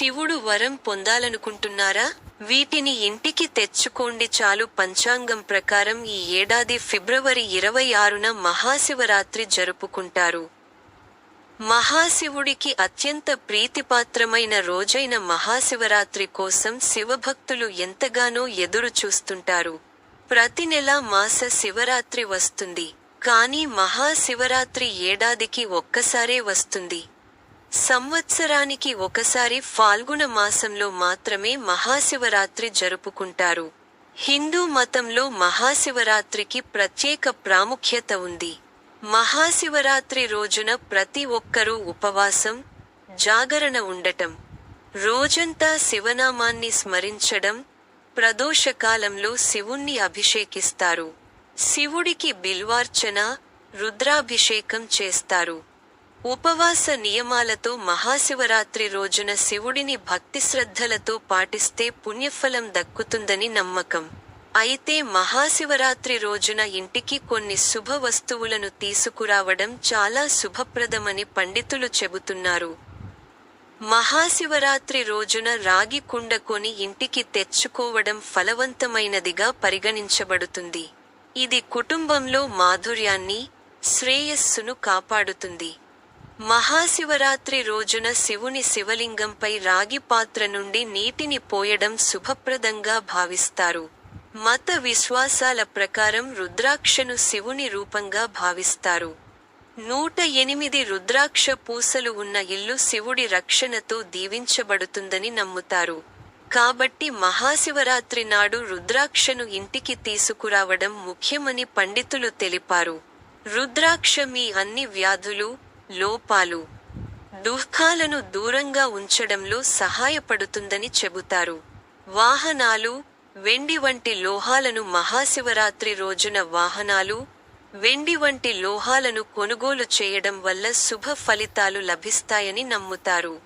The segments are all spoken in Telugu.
శివుడు వరం పొందాలనుకుంటున్నారా? వీటిని ఇంటికి తెచ్చుకోండి చాలు. పంచాంగం ప్రకారం ఈ ఏడాది ఫిబ్రవరి ఇరవై ఆరున మహాశివరాత్రి జరుపుకుంటారు. మహాశివుడికి అత్యంత ప్రీతిపాత్రమైన రోజైన మహాశివరాత్రి కోసం శివభక్తులు ఎంతగానో ఎదురు చూస్తుంటారు. ప్రతి నెల మాస శివరాత్రి వస్తుంది. కానీ మహాశివరాత్రి ఏడాదికి ఒక్కసారే వస్తుంది. సంవత్సరానికి ఒకసారి ఫాల్గుణ మాసంలో మాత్రమే మహాశివరాత్రి జరుపుకుంటారు. హిందూ మతంలో మహాశివరాత్రికి ప్రత్యేక ప్రాముఖ్యత ఉంది. మహాశివరాత్రి రోజున ప్రతి ఒక్కరూ ఉపవాసం జాగరణ ఉండటం రోజంతా శివనామాన్ని స్మరించడం ప్రదోషకాలంలో శివుణ్ణి అభిషేకిస్తారు. శివుడికి బిల్వార్చన రుద్రాభిషేకం చేస్తారు. ఉపవాస నియమాలతో మహాశివరాత్రి రోజున శివుడిని భక్తి శ్రద్ధలతో పాటిస్తే పుణ్యఫలం దక్కుతుందని నమ్మకం. అయితే మహాశివరాత్రి రోజున ఇంటికి కొన్ని శుభ వస్తువులను తీసుకురావడం చాలా శుభప్రదమని పండితులు చెబుతున్నారు. మహాశివరాత్రి రోజున రాగి కుండ కొని ఇంటికి తెచ్చుకోవడం ఫలవంతమైనదిగా పరిగణించబడుతుంది. ఇది కుటుంబంలో మాధుర్యాన్ని శ్రేయస్సును కాపాడుతుంది. మహాశివరాత్రి రోజున శివుని శివలింగంపై రాగి పాత్ర నుండి నీటిని పోయడం శుభప్రదంగా భావిస్తారు. మత విశ్వాసాల ప్రకారం రుద్రాక్షను శివుని రూపంగా భావిస్తారు. నూట ఎనిమిది రుద్రాక్ష పూసలు ఉన్న ఇల్లు శివుడి రక్షణతో దీవించబడుతుందని నమ్ముతారు. కాబట్టి మహాశివరాత్రి నాడు రుద్రాక్షను ఇంటికి తీసుకురావడం ముఖ్యమని పండితులు తెలిపారు. రుద్రాక్ష మీ అన్ని వ్యాధులు లోపాలు దుఃఖాలను దూరంగా ఉంచడంలో సహాయపడుతుందని చెబుతారు. వాహనాలు వెండి వంటి లోహాలను మహాశివరాత్రి రోజున వాహనాలు వెండి వంటి లోహాలను కొనుగోలు చేయడం వల్ల శుభ ఫలితాలు లభిస్తాయని నమ్ముతారు.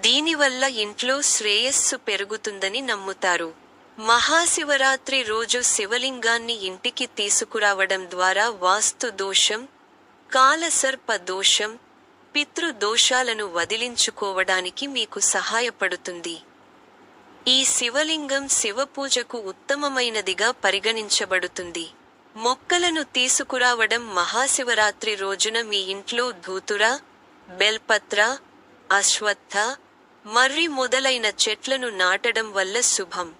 దీనివల్ల ఇంట్లో శ్రేయస్సు పెరుగుతుందని నమ్ముతారు. మహాశివరాత్రి రోజు శివలింగాన్ని ఇంటికి తీసుకురావడం ద్వారా వాస్తు దోషం కాలసర్ప దోషం పితృ దోషాలను వదిలించుకోవడానికి మీకు సహాయపడుతుంది. ఈ శివలింగం శివపూజకు ఉత్తమమైనదిగా పరిగణించబడుతుంది. మొక్కలను తీసుకురావడం మహాశివరాత్రి రోజున మీ ఇంట్లో ధూతుర బెల్పత్ర అశ్వత్థ మర్రి మొదలైన చెట్లను నాటడం వల్ల శుభం.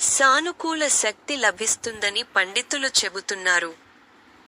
సానుకూల శక్తి లభిస్తుందని పండితులు చెబుతున్నారు.